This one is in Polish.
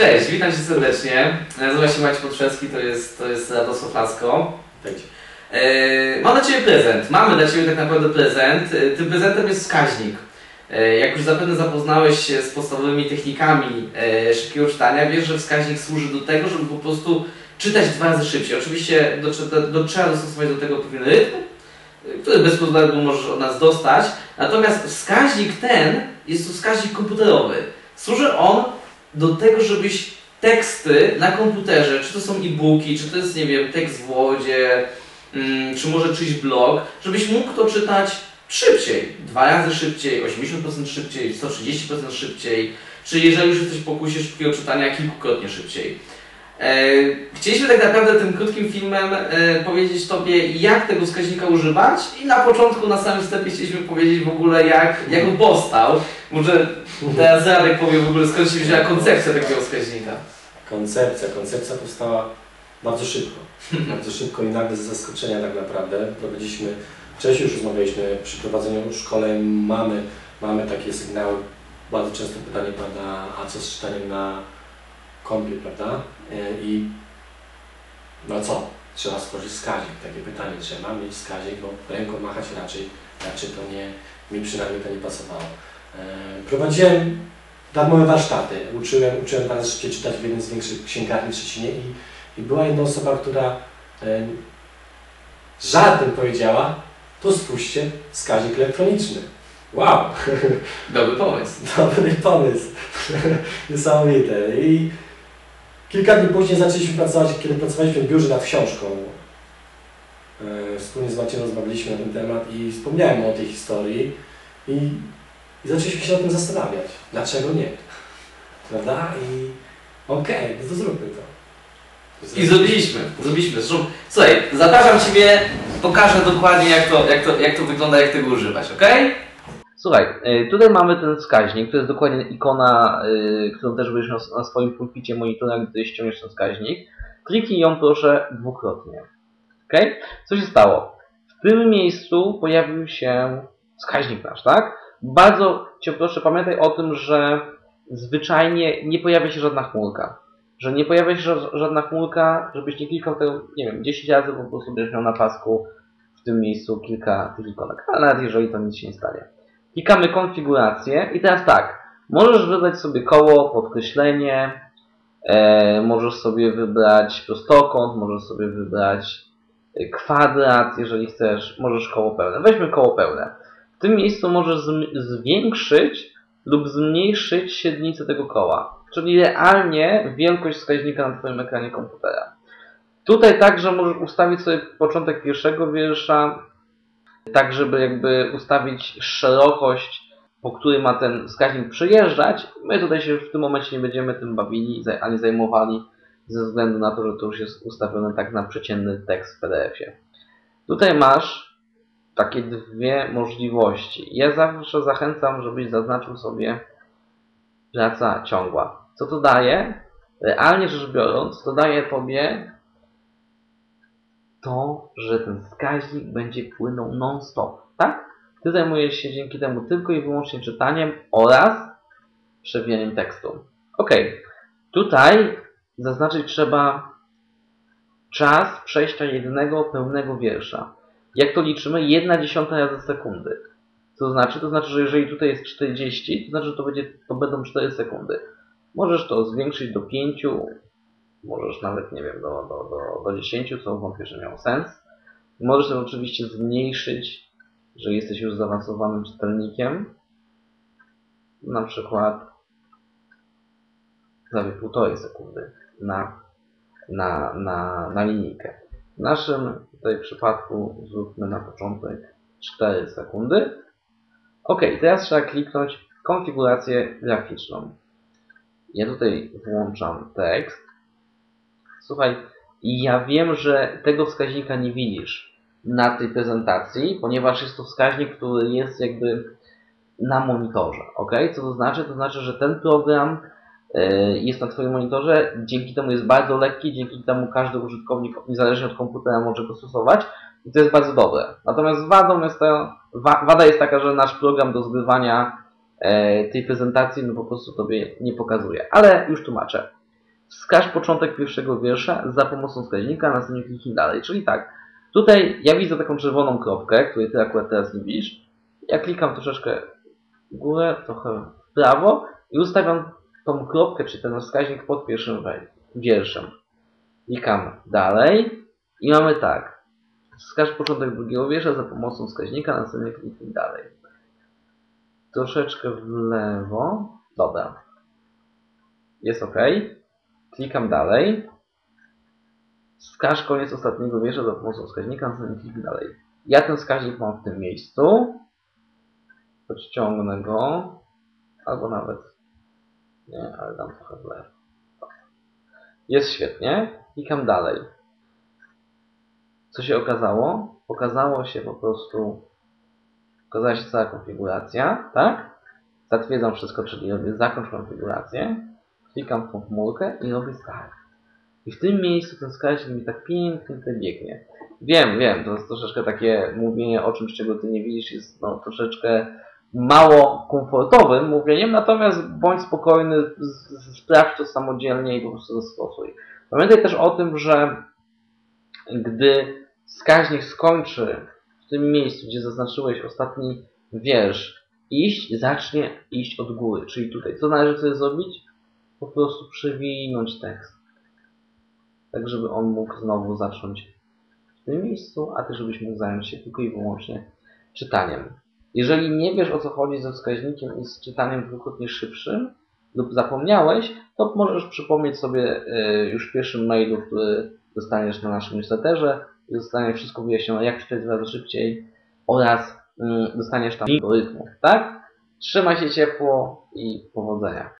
Cześć, witam Cię serdecznie. Nazywam się Maciej Potrzewski, to jest, to jest Radosław Lasko. Witajcie. E, mam dla Ciebie prezent. Mamy dla Ciebie tak naprawdę prezent. E, Tym prezentem jest wskaźnik. E, Jak już zapewne zapoznałeś się z podstawowymi technikami szybkiego czytania, wiesz, że wskaźnik służy do tego, żeby po prostu czytać dwa razy szybciej. Oczywiście do, do, do, trzeba dostosować do tego pewien rytm, który bez problemu możesz od nas dostać. Natomiast wskaźnik ten jest to wskaźnik komputerowy. Służy on do tego, żebyś teksty na komputerze, czy to są e-booki, czy to jest, nie wiem, tekst w Wordzie, mm, czy może czyjś blog, żebyś mógł to czytać szybciej. Dwa razy szybciej, 80% szybciej, 130% szybciej, czy jeżeli już jesteś w pokusie szybkiego czytania, kilkukrotnie szybciej. E, Chcieliśmy tak naprawdę tym krótkim filmem e, powiedzieć Tobie, jak tego wskaźnika używać i na początku, na samym wstępie chcieliśmy powiedzieć w ogóle, jak, jak on powstał. Może teraz Radek powie w ogóle, skąd się wzięła koncepcja takiego wskaźnika. Koncepcja. Koncepcja powstała bardzo szybko. Bardzo szybko i nagle z zaskoczenia tak naprawdę. Prowadziliśmy, wcześniej już rozmawialiśmy przy prowadzeniu szkoleń, mamy, mamy takie sygnały. Bardzo często pytanie pada, a co z czytaniem na kompie, prawda? E, I no co? Trzeba stworzyć wskaźnik. Takie pytanie, czy ja mam mieć wskaźnik, bo ręką machać raczej, raczej to nie, mi przynajmniej to nie pasowało. E, Prowadziłem darmowe warsztaty. Uczyłem, uczyłem bardzo szybciej czytać w jednej z większych księgarni w Szczecinie i, i była jedna osoba, która e, żartem powiedziała, to spójrzcie wskaźnik elektroniczny. Wow, Dobry pomysł. dobry pomysł. Niesamowite. I kilka dni później zaczęliśmy pracować, kiedy pracowaliśmy w biurze nad książką. E, Wspólnie z Maciejem rozmawialiśmy na ten temat i wspomniałem o tej historii i, i zaczęliśmy się nad tym zastanawiać. Dlaczego nie? Prawda? I okej, no to zróbmy to. I zrobiliśmy, zrobiliśmy. Zresztą, słuchaj, zapraszam Ciebie, pokażę dokładnie jak to, jak to, jak to wygląda, jak tego używać, ok? Słuchaj, y, tutaj mamy ten wskaźnik, to jest dokładnie ikona, y, którą też będziesz miał na swoim pulpicie monitora, gdy ściągniesz ten wskaźnik. Kliknij ją proszę dwukrotnie. Ok? Co się stało? W tym miejscu pojawił się wskaźnik nasz, tak? Bardzo Cię proszę, pamiętaj o tym, że zwyczajnie nie pojawia się żadna chmurka. Że nie pojawia się ża- żadna chmurka, żebyś nie klikał tego, nie wiem, 10 razy po prostu będziesz miał na pasku w tym miejscu kilka tych ikonek. Ale nawet jeżeli to nic się nie stanie. Klikamy konfigurację i teraz tak, możesz wybrać sobie koło, podkreślenie, e, możesz sobie wybrać prostokąt, możesz sobie wybrać e, kwadrat, jeżeli chcesz, możesz koło pełne. Weźmy koło pełne. W tym miejscu możesz zwiększyć lub zmniejszyć średnicę tego koła, czyli realnie wielkość wskaźnika na Twoim ekranie komputera. Tutaj także możesz ustawić sobie początek pierwszego wiersza, tak żeby jakby ustawić szerokość, po której ma ten wskaźnik przejeżdżać. My tutaj się w tym momencie nie będziemy tym bawili ani zajmowali, ze względu na to, że to już jest ustawione tak na przeciętny tekst w PDF-ie. Tutaj masz takie dwie możliwości. Ja zawsze zachęcam, żebyś zaznaczył sobie praca ciągła. Co to daje? Realnie rzecz biorąc, to daje Tobie to, że ten wskaźnik będzie płynął non-stop, tak? Ty zajmujesz się dzięki temu tylko i wyłącznie czytaniem oraz przewijaniem tekstu. Ok, tutaj zaznaczyć trzeba czas przejścia jednego pełnego wiersza. Jak to liczymy? 1 dziesiąta razy sekundy. Co znaczy? To znaczy, że jeżeli tutaj jest 40, to znaczy, że to, będzie, to będą 4 sekundy. Możesz to zwiększyć do 5, możesz nawet, nie wiem, do, do, do, do 10, co wątpię, że miało sens. Możesz to oczywiście zmniejszyć, że jesteś już zaawansowanym czytelnikiem. Na przykład prawie półtorej sekundy na, na, na, na linijkę. W naszym tutaj przypadku zróbmy na początek 4 sekundy. Ok, teraz trzeba kliknąć konfigurację graficzną. Ja tutaj włączam tekst. Słuchaj, ja wiem, że tego wskaźnika nie widzisz na tej prezentacji, ponieważ jest to wskaźnik, który jest jakby na monitorze. Ok? Co to znaczy? To znaczy, że ten program e, jest na Twoim monitorze, dzięki temu jest bardzo lekki, dzięki temu każdy użytkownik, niezależnie od komputera, może go stosować i to jest bardzo dobre. Natomiast wadą jest to, wa, wada jest taka, że nasz program do zgrywania e, tej prezentacji no po prostu Tobie nie pokazuje. Ale już tłumaczę. Wskaż początek pierwszego wiersza za pomocą wskaźnika, następnie kliknij dalej. Czyli tak, tutaj ja widzę taką czerwoną kropkę, której ty akurat teraz nie widzisz. Ja klikam troszeczkę w górę, trochę w prawo i ustawiam tą kropkę, czy ten wskaźnik pod pierwszym wierszem. Klikam dalej i mamy tak. Wskaż początek drugiego wiersza za pomocą wskaźnika, następnie kliknij dalej. Troszeczkę w lewo. Dobra. Jest ok. Klikam dalej. Wskaż koniec ostatniego wiersza za pomocą wskaźnika, następnie kliknij dalej. Ja ten wskaźnik mam w tym miejscu. Podciągnę go. Albo nawet... Nie, ale dam trochę w lewo. Jest świetnie. Klikam dalej. Co się okazało? Okazało się po prostu... Okazała się cała konfiguracja, tak? Zatwierdzam wszystko, czyli zakończ konfigurację. Klikam tą chmurkę i robię tak. I w tym miejscu ten wskaźnik mi tak pięknie tutaj biegnie. Wiem, wiem, to jest troszeczkę takie mówienie o czymś, czego ty nie widzisz, jest no, troszeczkę mało komfortowym mówieniem, natomiast bądź spokojny, sprawdź to samodzielnie i po prostu zastosuj. Pamiętaj też o tym, że gdy wskaźnik skończy w tym miejscu, gdzie zaznaczyłeś ostatni wiersz, iść, zacznie iść od góry, czyli tutaj. Co należy sobie zrobić? Po prostu przewinąć tekst. Tak, żeby on mógł znowu zacząć w tym miejscu, a ty żebyś mógł zająć się tylko i wyłącznie czytaniem. Jeżeli nie wiesz o co chodzi ze wskaźnikiem i z czytaniem dwukrotnie szybszym lub zapomniałeś, to możesz przypomnieć sobie y, już w pierwszym mailu, który dostaniesz na naszym newsletterze i zostanie wszystko wyjaśnione, jak czytać razy szybciej oraz mm, dostaniesz tam algorytmów, tak? Trzymaj się ciepło i powodzenia.